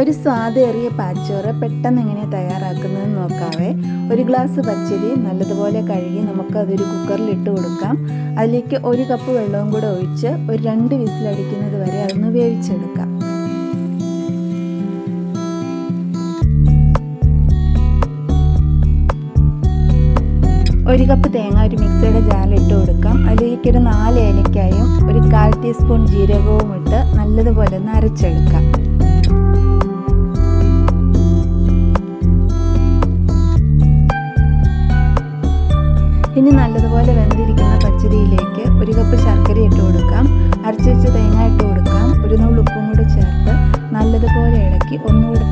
ഒരു സ്വാദേറിയ പാച്ചോറ് പെട്ടെന്ന് എങ്ങനെ തയ്യാറാക്കുന്നതെന്ന് നോക്കാവേ. ഒരു ഗ്ലാസ് പച്ചരി നല്ലതുപോലെ കഴുകി നമുക്കതൊരു കുക്കറിൽ ഇട്ട് കൊടുക്കാം. അതിലേക്ക് ഒരു കപ്പ് വെള്ളവും കൂടെ ഒഴിച്ച് ഒരു രണ്ട് വിസിലടിക്കുന്നത് വരെ അതൊന്ന് വേവിച്ചെടുക്കാം. ഒരു കപ്പ് തേങ്ങ ഒരു മിക്സിയുടെ ജാലിട്ട് കൊടുക്കാം. അതിലേക്ക് ഒരു നാല് ഏലക്കായും ഒരു കാൽ ടീസ്പൂൺ ജീരകവും ഇട്ട് നല്ലതുപോലെ ഒന്ന് അരച്ചെടുക്കാം. ഇനി നല്ലതുപോലെ വെന്തിരിക്കുന്ന പച്ചരിയിലേക്ക് ഒരു കപ്പ് ശർക്കര ഇട്ട് കൊടുക്കാം. അരച്ചു വെച്ച് തേങ്ങ ഇട്ട് കൊടുക്കാം. ഒരു നുള്ളു ഉപ്പും കൂടി ചേർത്ത് നല്ലതുപോലെ ഇളക്കി ഒന്നുകൂടി